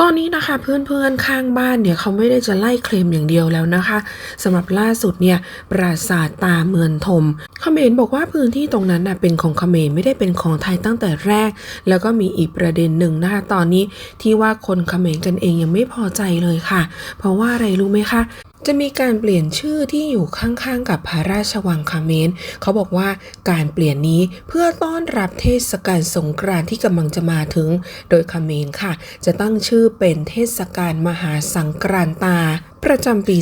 ตอนนี้นะคะเพื่อนๆข้างบ้านเนี่ยเขาไม่ได้จะไล่เคลมอย่างเดียวแล้วนะคะสำหรับล่าสุดเนี่ยปราสาทตาเมือนทมเขมรบอกว่าพื้นที่ตรงนั้นน่ะเป็นของเขมรไม่ได้เป็นของไทยตั้งแต่แรก แล้วก็มีอีกประเด็นหนึ่งนะคะตอนนี้ที่ว่าคนเขมรกันเองยังไม่พอใจเลยค่ะ เพราะว่าอะไรรู้ไหมคะ จะมีการเปลี่ยนชื่อที่อยู่ข้างๆ กับพระราชวังคาเมรเขาบอกว่าการเปลี่ยนนี้เพื่อต้อนรับเทศกาลสงกรานต์ที่กำลังจะมาถึง โดยคาเมรค่ะ จะตั้งชื่อเป็นเทศกาลมหาสังกรานตา ประจำปี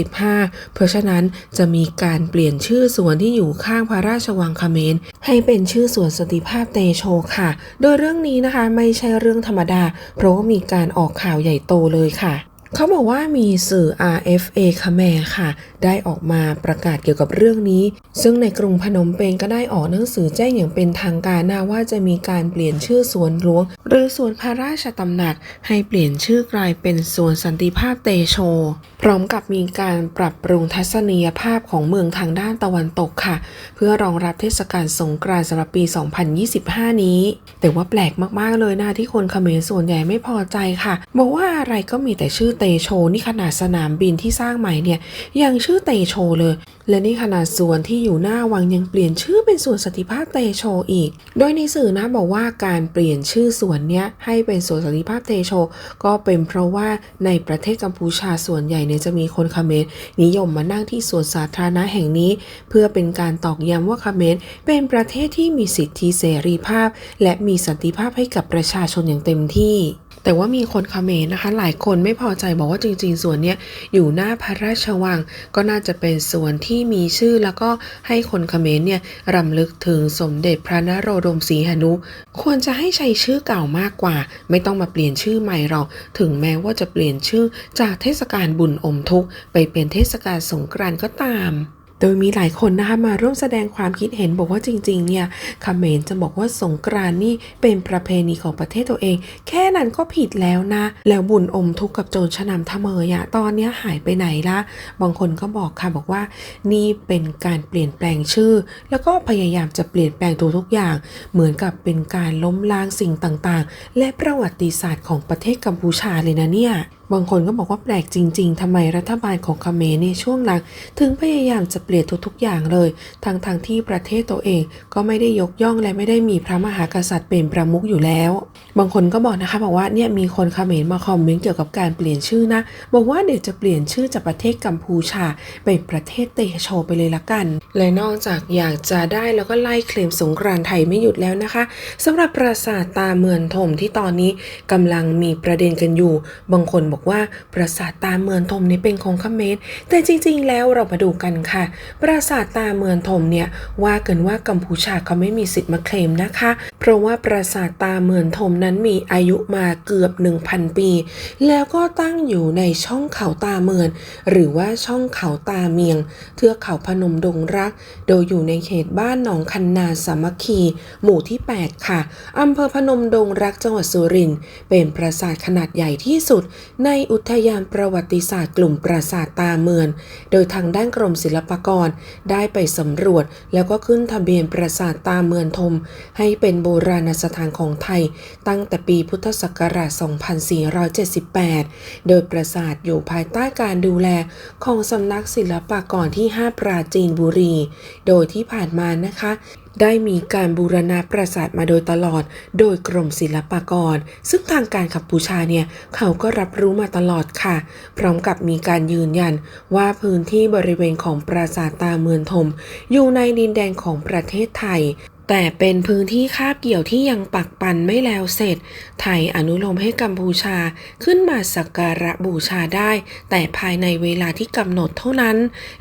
2025 เพราะฉะนั้นจะมีการเปลี่ยนชื่อสวนที่อยู่ข้างพระราชวังคาเมรให้เป็นชื่อสวนสติภาพเตโชค่ะ โดยเรื่องนี้นะคะไม่ใช่เรื่องธรรมดา เพราะว่ามีการออกข่าวใหญ่โตเลยค่ะ เขาบอกว่ามีสื่อ RFA คาแมค่ะ ได้ออกมาประกาศเกี่ยวกับเรื่องนี้ ซึ่งในกรุงพนมเปญก็ได้ออกหนังสือแจ้งอย่างเป็นทางการนะว่าจะมีการเปลี่ยนชื่อสวนหลวง หรือสวนพระราชตำหนัก ให้เปลี่ยนชื่อกลายเป็นสวนสันติภาพเตโช พร้อมกับมีการปรับปรุงทัศนียภาพของเมืองทางด้านตะวันตกค่ะ เพื่อรองรับเทศกาลสงกรานต์สำหรับปี 2025 นี้ แต่ว่าแปลกมากๆเลยนะที่คนเขมรส่วนใหญ่ไม่พอใจค่ะ บอกว่าอะไรก็มีแต่ชื่อเตโชนี่ขนาดสนามบินที่สร้างใหม่เนี่ยยังชื่อเตโชเลย และนี่ขนาดสวนที่อยู่หน้าวังยังเปลี่ยนชื่อเป็นสวนสันติภาพเตโชอีก โดยในสื่อนะบอกว่าการเปลี่ยนชื่อสวนเนี้ยให้เป็นสวนสันติภาพเตโช ก็เป็นเพราะว่าในประเทศกัมพูชาส่วนใหญ่เนี่ยจะมีคนเขมรนิยมมานั่งที่สวนสาธารณะแห่งนี้ เพื่อเป็นการตอกย้ำว่าเขมรเป็นประเทศที่มีสิทธิเสรีภาพ และมีสันติภาพให้กับประชาชนอย่างเต็มที่ แต่ว่ามีคนเขมรนต์นะคะ หลายคนไม่พอใจบอกว่าจริง ๆ ส่วนเนี้ยอยู่หน้าพระราชวัง ก็น่าจะเป็นส่วนที่มีชื่อแล้วก็ให้คนคอมเขมรเนี่ยรำลึกถึงสมเด็จพระนโรดมศรีหนุ ควรจะให้ใช้ชื่อเก่ามากกว่า ไม่ต้องมาเปลี่ยนชื่อใหม่หรอกถึงแม้ว่าจะเปลี่ยนชื่อจากเทศกาลบุญอมทุกไปเป็นเทศกาลสงกรานต์ก็ตาม โดยมีหลายคนนะคะมาร่วมแสดงความคิดเห็นบอกว่าจริงๆเนี่ยเขมรจะบอกว่าสงกรานนี่เป็นประเพณีของประเทศตัวเอง แค่นั้นก็ผิดแล้วนะ แล้วบุญอมทุกข์กับโจรชะนำทะเมยอะตอนนี้หายไปไหนละบางคนก็บอกค่ะบอกว่า นี่เป็นการเปลี่ยนแปลงชื่อ แล้วก็พยายามจะเปลี่ยนแปลงทุกอย่าง เหมือนกับเป็นการล้มล้างสิ่งต่างๆ และประวัติศาสตร์ของประเทศกัมพูชาเลยนะเนี่ยบางคนก็บอกว่าแปลกจริง ๆทำไมรัฐบาลของเมในช่วงหลัง ถึงพยายามจะเปลี่ยนทุกๆอย่างเลย ทั้งทางๆที่ประเทศตัวเองก็ไม่ได้ยกย่องและไม่ได้มีพระมหากษัตริย์เป็นประมุขอยู่แล้ว บางคนก็บอกนะคะบอกว่าเนี่ยมีคนเมมาคอมเมนต์เกี่ยวกับการเปลี่ยนชื่อนะ บอกว่าเดี๋ยวจะเปลี่ยนชื่อจากประเทศกัมพูชาเป็นประเทศเตโชไปเลยละกัน และนอกจากอยากจะได้แล้วก็ไล่เคลมสงกรานต์ไทยไม่หยุดแล้วนะคะสำหรับปราสาทตาเมือนทมที่ตอนนี้กำลังมีประเด็นกันอยู่ บางคนบอกว่าปราสาทตาเมือนทมนี้เป็นของเขมรแต่จริง ๆ แล้วเรามาดูกันค่ะ ปราสาทตาเมือนทมเนี่ยว่ากันว่ากัมพูชาเขาไม่มีสิทธิ์มาเคลมนะคะ เพราะว่าปราสาทตาเมือนทมนั้นมีอายุมาเกือบ 1,000 ปี แล้วก็ตั้งอยู่ในช่องเขาตาเมือน หรือว่าช่องเขาตาเมียง เทือกเขาพนมดงรัก โดยอยู่ในเขตบ้านหนองคันนาสามัคคี หมู่ที่ 8 ค่ะอำเภอพนมดงรักจังหวัดสุรินทร์เป็นปราสาทขนาดใหญ่ที่สุดในในอุทยานประวัติศาสตร์กลุ่มปราสาทตาเมือน โดยทางด้านกรมศิลปากรได้ไปสำรวจ แล้วก็ขึ้นทะเบียนปราสาทตาเมือนทม ให้เป็นโบราณสถานของไทย ตั้งแต่ปีพุทธศักราช 2478 โดยปราสาทอยู่ภายใต้การดูแลของสำนักศิลปากรที่ 5 ปราจีนบุรี โดยที่ผ่านมานะคะ ได้มีการบูรณะปราสาทมาโดยตลอด โดยกรมศิลปากร ซึ่งทางการกัมพูชาเนี่ย เขาก็รับรู้มาตลอดค่ะ พร้อมกับมีการยืนยันว่าพื้นที่บริเวณของปราสาทตาเมือนทม อยู่ในดินแดนของประเทศไทย แต่เป็นพื้นที่คาบเกี่ยวที่ยังปักปันไม่แล้วเสร็จ ไทยอนุโลมให้กัมพูชาขึ้นมาสักการะบูชาได้ แต่ภายในเวลาที่กำหนดเท่านั้น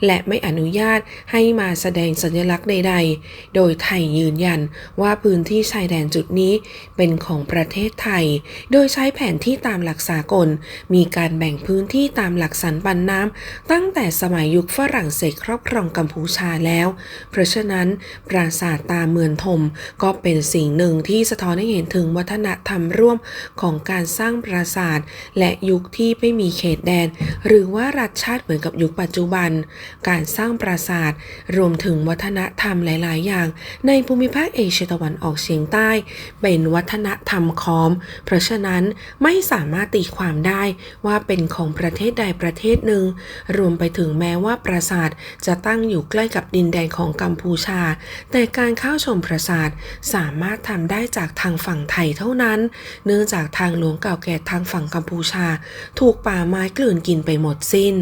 และไม่อนุญาตให้มาแสดงสัญลักษณ์ใด ๆ โดยไทยยืนยันว่าพื้นที่ชายแดนจุดนี้เป็นของประเทศไทย โดยใช้แผนที่ตามหลักสากล มีการแบ่งพื้นที่ตามหลักสันปันน้ำตั้งแต่สมัยยุคฝรั่งเศสครอบครองกัมพูชาแล้ว เพราะฉะนั้นปราสาทตาเมือนทมก็เป็นสิ่งหนึ่งที่สะท้อนให้เห็นถึงวัฒนธรรมร่วมของการสร้างปราสาท และยุคที่ไม่มีเขตแดน หรือว่ารัฐชาติเหมือนกับยุคปัจจุบัน การสร้างปราสาท รวมถึงวัฒนธรรมหลาย ๆ อย่าง ในภูมิภาคเอเชียตะวันออกเฉียงใต้ เป็นวัฒนธรรมคอม เพราะฉะนั้นไม่สามารถตีความได้ว่าเป็นของประเทศใดประเทศหนึ่ง รวมไปถึงแม้ว่าปราสาทจะตั้งอยู่ใกล้กับดินแดนของกัมพูชา แต่การเข้าชมประสาทสามารถทำได้จากทางฝั่งไทยเท่านั้น เนื่องจากทางหลวงเก่าแก่ทางฝั่งกัมพูชา ถูกป่าไม้กลืนกินไปหมดสิ้น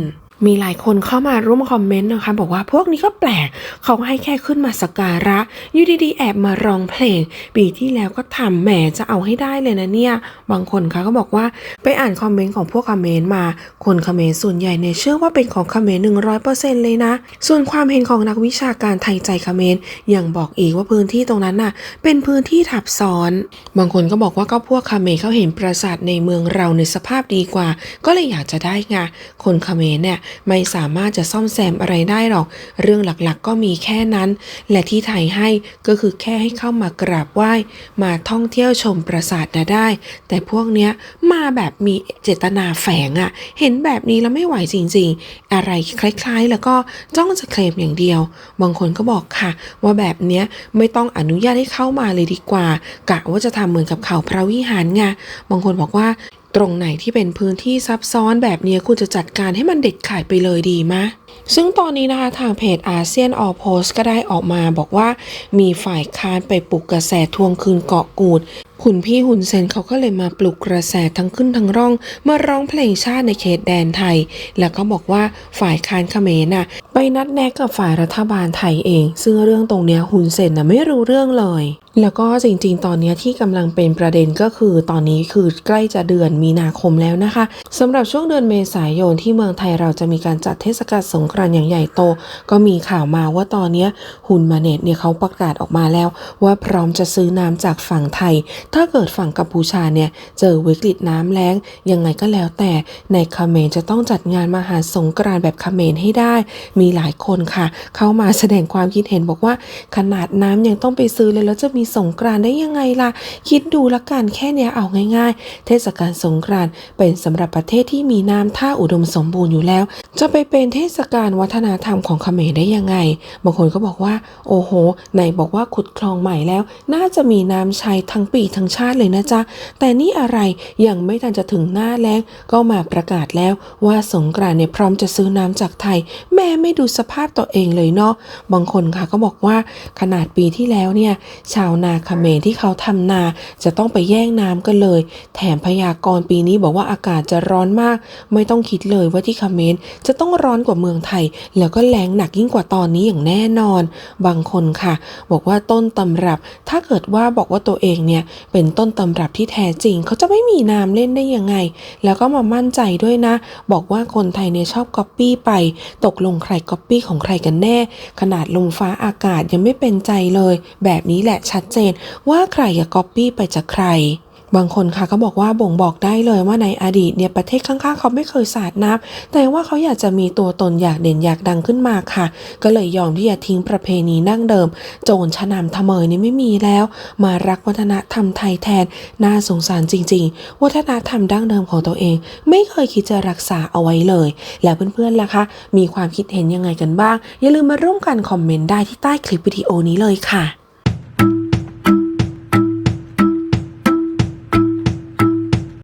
มีหลายคนเข้ามาร่วมคอมเมนต์นะคะ บอกว่าพวกนี้ก็แปลกเขาให้แค่ขึ้นมาสักการะอยูดีๆแอบมาร้องเพลง ปีที่แล้วก็ทำแหมจะเอาให้ได้เลยนะเนี่ย บางคนคะก็บอกว่าไปอ่านคอมเมนต์ของพวกคอมเมนต์มา คนคอมเมนต์ส่วนใหญ่เนี่ยเชื่อว่าเป็นของคอมเมนต์หนึ่งร้อยเปอร์เซ็นต์เลยนะ ส่วนความเห็นของนักวิชาการไทยใจคอมเมนต์ยังบอกอีกว่าพื้นที่ตรงนั้นน่ะ เป็นพื้นที่ทับซ้อน บางคนก็บอกว่าก็พวกคาเขมรเขาเห็นปราสาทในเมืองเราในสภาพดีกว่า ก็เลยอยากจะได้ไงคนคาเขมรเนี่ยไม่สามารถจะซ่อมแซมอะไรได้หรอก เรื่องหลักๆก็มีแค่นั้น และที่ไทยให้ก็คือแค่ให้เข้ามากราบไหว้ มาท่องเที่ยวชมปราสาทนะได้ แต่พวกเนี้ยมาแบบมีเจตนาแฝงอะเห็นแบบนี้แล้วไม่ไหวจริงๆ อะไรคล้ายๆ แล้วก็จ้องจะเคลมอย่างเดียว บางคนก็บอกค่ะ ว่าแบบเนี้ยไม่ต้องอนุญาตให้เข้ามาเลยดีกว่ากะว่าจะทำเหมือนกับเขาพระวิหารไงบางคนบอกว่า ตรงไหนที่เป็นพื้นที่ซับซ้อนแบบนี้คุณจะจัดการให้มันเด็ดขาดไปเลยดีมะ ซึ่งตอนนี้นะคะทางเพจอาเซียนออโพสก็ได้ออกมาบอกว่ามีฝ่ายค้านไปปลุกกระแสทวงคืนเกาะกูด คุณพี่หุนเซนเขาก็เลยมาปลุกกระแสทั้งขึ้นทั้งร่องมาร้องเพลงชาติในเขตแดนไทย แล้วก็บอกว่าฝ่ายค้านเขมรน่ะไปนัดแนะกับฝ่ายรัฐบาลไทยเอง ซึ่งเรื่องตรงเนี้ยหุนเซนน่ะไม่รู้เรื่องเลย แล้วก็จริงๆ ตอนเนี้ยที่กำลังเป็นประเด็นก็คือตอนนี้คือใกล้จะเดือนมีนาคมแล้วนะคะสำหรับช่วงเดือนเมษายนที่เมืองไทยเราจะมีการจัดเทศกาลสงกรานต์อย่างใหญ่โต ก็มีข่าวมาว่าตอนเนี้ยฮุนมาเนตเนี่ยเขาประกาศออกมาแล้ว ว่าพร้อมจะซื้อน้ำจากฝั่งไทยถ้าเกิดฝั่งกัมพูชาเนี่ยเจอวิกฤตน้ำแล้ง ยังไงก็แล้วแต่ในเขมรจะต้องจัดงานมหาสงกรานต์แบบเขมรให้ได้ มีหลายคนค่ะ เข้ามาแสดงความคิดเห็นบอกว่า ขนาดน้ำยังต้องไปซื้อเลยแล้วจะมีสงกรานต์ได้ยังไงล่ะ คิดดูละกันแค่เนี้ยเอาง่าย ๆ เทศกาลสงกรานต์เป็นสำหรับประเทศที่มีน้ำท่าอุดมสมบูรณ์อยู่แล้ว จะไปเป็นเทศกาลวัฒนธรรมของเขมรได้ยังไงบางคนก็บอกว่า โอ้โหไหนบอกว่าขุดคลองใหม่แล้ว น่าจะมีน้ำใช้ทั้งปีทั้งชาติเลยนะจ๊ะ แต่นี่อะไรยังไม่ทันจะถึงหน้าแล้งก็มาประกาศแล้วว่าสงกรานต์เนี่ยพร้อมจะซื้อน้ำจากไทย แม่ไม่ดูสภาพตัวเองเลยเนาะบางคนค่ะก็บอกว่าขนาดปีที่แล้วเนี่ยชาวนาเขมรที่เขาทำนา จะต้องไปแย่งน้ำกันเลย แถมพยากรณ์ปีนี้บอกว่าอากาศจะร้อนมาก ไม่ต้องคิดเลยว่าที่เขมรจะต้องร้อนกว่าเมืองไทย แล้วก็แรงหนักยิ่งกว่าตอนนี้อย่างแน่นอน บางคนค่ะ บอกว่าต้นตำรับ ถ้าเกิดว่าบอกว่าตัวเองเนี่ยเป็นต้นตำรับที่แท้จริง เขาจะไม่มีนามเล่นได้ยังไง แล้วก็มามั่นใจด้วยนะ บอกว่าคนไทยเนี่ยชอบก๊อปปี้ไป ตกลงใครก๊อปปี้ของใครกันแน่ ขนาดลมฟ้าอากาศยังไม่เป็นใจเลย แบบนี้แหละชัดเจนว่าใครอะก๊อปปี้ไปจากใคร บางคนค่ะก็บอกว่าบ่งบอกได้เลยว่าในอดีตเนี่ยประเทศข้างๆ เขาไม่เคยสาดน้ำแต่ว่าเขาอยากจะมีตัวตนอยากเด่นอยากดังขึ้นมาค่ะ ก็เลยยอมที่จะทิ้งประเพณีนั่งเดิม โจรชะนำทะเมยนี่ไม่มีแล้ว มารักวัฒนธรรมไทยแทนน่าสงสารจริง ๆ วัฒนธรรมดั้งเดิมของตัวเอง ไม่เคยคิดจะรักษาเอาไว้เลย แล้วเพื่อนๆล่ะคะมีความคิดเห็นยังไงกันบ้าง อย่าลืมมาร่วมกันคอมเมนต์ได้ที่ใต้คลิปวิดีโอนี้เลยค่ะ